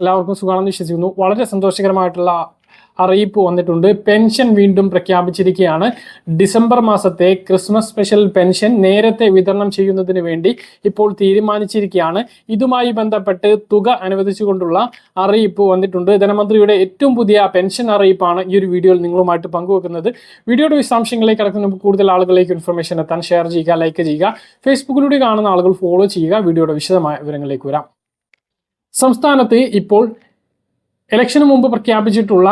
എല്ലാവർക്കും സുഖമാണെന്ന് വിശ്വസിക്കുന്നു. വളരെ സന്തോഷകരമായിട്ടുള്ള അറിയിപ്പ് വന്നിട്ടുണ്ട്. പെൻഷൻ വീണ്ടും പ്രഖ്യാപിച്ചിരിക്കുകയാണ്. ഡിസംബർ മാസത്തെ ക്രിസ്മസ് സ്പെഷ്യൽ പെൻഷൻ നേരത്തെ വിതരണം ചെയ്യുന്നതിന് വേണ്ടി ഇപ്പോൾ തീരുമാനിച്ചിരിക്കുകയാണ്. ഇതുമായി ബന്ധപ്പെട്ട് തുക അനുവദിച്ചുകൊണ്ടുള്ള അറിയിപ്പ് വന്നിട്ടുണ്ട്. ധനമന്ത്രിയുടെ ഏറ്റവും പുതിയ പെൻഷൻ അറിയിപ്പാണ് ഈ ഒരു വീഡിയോയിൽ നിങ്ങളുമായിട്ട് പങ്കുവെക്കുന്നത്. വീഡിയോയുടെ വിശദാംശങ്ങളിലേക്ക് കടക്കുന്ന കൂടുതൽ ആളുകളിലേക്ക് ഇൻഫർമേഷൻ എത്താൻ ഷെയർ ചെയ്യുക ലൈക്ക് ചെയ്യുക. ഫേസ്ബുക്കിലൂടെ കാണുന്ന ആളുകൾ ഫോളോ ചെയ്യുക. വീഡിയോയുടെ വിശദമായ വിവരങ്ങളിലേക്ക് വരാം. സംസ്ഥാനത്ത് ഇപ്പോൾ ഇലക്ഷന് മുമ്പ് പ്രഖ്യാപിച്ചിട്ടുള്ള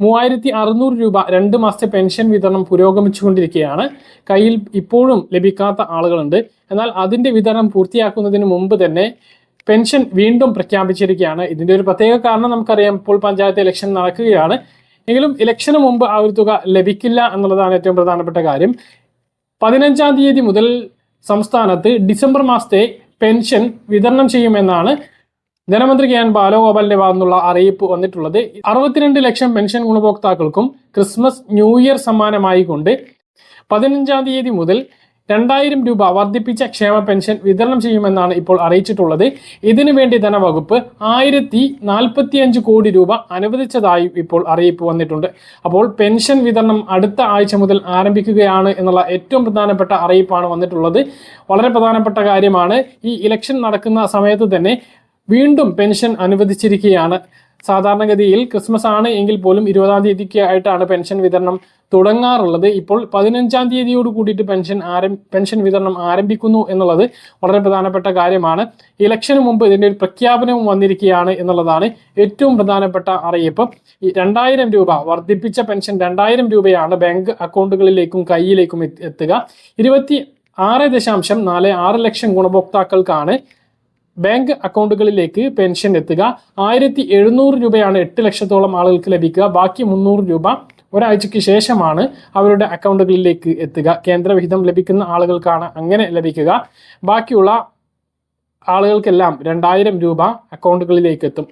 മൂവായിരത്തി അറുന്നൂറ് രൂപ രണ്ട് മാസത്തെ പെൻഷൻ വിതരണം പുരോഗമിച്ചുകൊണ്ടിരിക്കുകയാണ്. കയ്യിൽ ഇപ്പോഴും ലഭിക്കാത്ത ആളുകളുണ്ട്. എന്നാൽ അതിന്റെ വിതരണം പൂർത്തിയാക്കുന്നതിന് മുമ്പ് തന്നെ പെൻഷൻ വീണ്ടും പ്രഖ്യാപിച്ചിരിക്കുകയാണ്. ഇതിന്റെ ഒരു പ്രത്യേക കാരണം നമുക്കറിയാം ഇപ്പോൾ പഞ്ചായത്ത് ഇലക്ഷൻ നടക്കുകയാണ്. എങ്കിലും ഇലക്ഷന് മുമ്പ് ആ ഒരു തുക ലഭിക്കില്ല എന്നുള്ളതാണ് ഏറ്റവും പ്രധാനപ്പെട്ട കാര്യം. പതിനഞ്ചാം തീയതി മുതൽ സംസ്ഥാനത്ത് ഡിസംബർ മാസത്തെ പെൻഷൻ വിതരണം ചെയ്യുമെന്നാണ് ധനമന്ത്രി കെ എൻ ബാലഗോപാലിന്റെ ഭാഗത്തുനിന്നുള്ള അറിയിപ്പ് വന്നിട്ടുള്ളത് അറുപത്തിരണ്ട് ലക്ഷം പെൻഷൻ ഗുണഭോക്താക്കൾക്കും ക്രിസ്മസ് ന്യൂ ഇയർ സമ്മാനമായി കൊണ്ട് പതിനഞ്ചാം തീയതി മുതൽ രണ്ടായിരം രൂപ വർദ്ധിപ്പിച്ച ക്ഷേമ പെൻഷൻ വിതരണം ചെയ്യുമെന്നാണ് ഇപ്പോൾ അറിയിച്ചിട്ടുള്ളത്. ഇതിനു വേണ്ടി ധനവകുപ്പ് ആയിരത്തി നാൽപ്പത്തി അഞ്ച് കോടി രൂപ അനുവദിച്ചതായും ഇപ്പോൾ അറിയിപ്പ് വന്നിട്ടുണ്ട്. അപ്പോൾ പെൻഷൻ വിതരണം അടുത്ത ആഴ്ച മുതൽ ആരംഭിക്കുകയാണ് എന്നുള്ള ഏറ്റവും പ്രധാനപ്പെട്ട അറിയിപ്പാണ് വന്നിട്ടുള്ളത്. വളരെ പ്രധാനപ്പെട്ട കാര്യമാണ് ഈ ഇലക്ഷൻ നടക്കുന്ന സമയത്ത് തന്നെ വീണ്ടും പെൻഷൻ അനുവദിച്ചിരിക്കുകയാണ്. സാധാരണഗതിയിൽ ക്രിസ്മസ് ആണ് എങ്കിൽ പോലും ഇരുപതാം തീയതിക്ക് ആയിട്ടാണ് പെൻഷൻ വിതരണം തുടങ്ങാറുള്ളത്. ഇപ്പോൾ പതിനഞ്ചാം തീയതിയോട് കൂടിയിട്ട് പെൻഷൻ ആരം പെൻഷൻ വിതരണം ആരംഭിക്കുന്നു എന്നുള്ളത് വളരെ പ്രധാനപ്പെട്ട കാര്യമാണ്. ഇലക്ഷന് മുമ്പ് ഇതിന്റെ ഒരു പ്രഖ്യാപനവും വന്നിരിക്കുകയാണ് എന്നുള്ളതാണ് ഏറ്റവും പ്രധാനപ്പെട്ട അറിയിപ്പ്. രണ്ടായിരം രൂപ വർദ്ധിപ്പിച്ച പെൻഷൻ രണ്ടായിരം രൂപയാണ് ബാങ്ക് അക്കൗണ്ടുകളിലേക്കും കയ്യിലേക്കും എത്തുക. ഇരുപത്തി ആറ് ദശാംശം നാല് ആറ് ലക്ഷം ഗുണഭോക്താക്കൾക്കാണ് ബാങ്ക് അക്കൗണ്ടുകളിലേക്ക് പെൻഷൻ എത്തുക. ആയിരത്തി എഴുന്നൂറ് രൂപയാണ് എട്ട് ലക്ഷത്തോളം ആളുകൾക്ക് ലഭിക്കുക. ബാക്കി മുന്നൂറ് രൂപ ഒരാഴ്ചയ്ക്ക് ശേഷമാണ് അവരുടെ അക്കൗണ്ടുകളിലേക്ക് എത്തുക. കേന്ദ്രവിഹിതം ലഭിക്കുന്ന ആളുകൾക്കാണ് അങ്ങനെ ലഭിക്കുക. ബാക്കിയുള്ള ആളുകൾക്കെല്ലാം രണ്ടായിരം രൂപ അക്കൗണ്ടുകളിലേക്ക് എത്തും.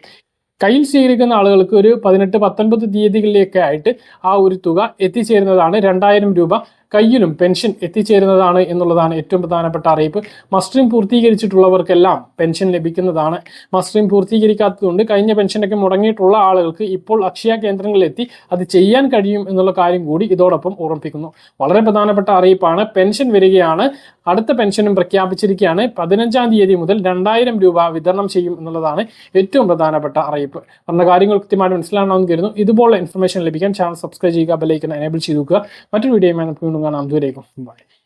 കയ്യിൽ സ്വീകരിക്കുന്ന ആളുകൾക്ക് ഒരു പതിനെട്ട് പത്തൊൻപത് തീയതികളിലേക്കായിട്ട് ആ ഒരു തുക എത്തിച്ചേരുന്നതാണ് രണ്ടായിരം രൂപ കയ്യിലും പെൻഷൻ എത്തിച്ചേരുന്നതാണ് എന്നുള്ളതാണ് ഏറ്റവും പ്രധാനപ്പെട്ട അറിയിപ്പ്. മസ്റ്ററിംഗ് പൂർത്തീകരിച്ചിട്ടുള്ളവർക്കെല്ലാം പെൻഷൻ ലഭിക്കുന്നതാണ്. മസ്റ്ററിംഗ് പൂർത്തീകരിക്കാത്തതുകൊണ്ട് കഴിഞ്ഞ പെൻഷനൊക്കെ മുടങ്ങിയിട്ടുള്ള ആളുകൾക്ക് ഇപ്പോൾ അക്ഷയ കേന്ദ്രങ്ങളിലെത്തി അത് ചെയ്യാൻ കഴിയും എന്നുള്ള കാര്യം കൂടി ഇതോടൊപ്പം ഓർമ്മിപ്പിക്കുന്നു. വളരെ പ്രധാനപ്പെട്ട അറിയിപ്പാണ്. പെൻഷൻ വരികയാണ്. അടുത്ത പെൻഷനും പ്രഖ്യാപിച്ചിരിക്കുകയാണ്. പതിനഞ്ചാം തീയതി മുതൽ രണ്ടായിരം രൂപ വിതരണം ചെയ്യും എന്നുള്ളതാണ് ഏറ്റവും പ്രധാനപ്പെട്ട അറിയിപ്പ്. പറഞ്ഞ കാര്യങ്ങൾ കൃത്യമായിട്ട് മനസ്സിലാണെന്ന് കരുതുന്നു. ഇതുപോലുള്ള ഇൻഫർമേഷൻ ലഭിക്കാൻ ചാനൽ സബ്സ്ക്രൈബ് ചെയ്യുക ബെലൈക്കൻ എനേബിൾ ചെയ്തു മറ്റൊരു നമുക്ക് 그건 I'm doing it. Bye.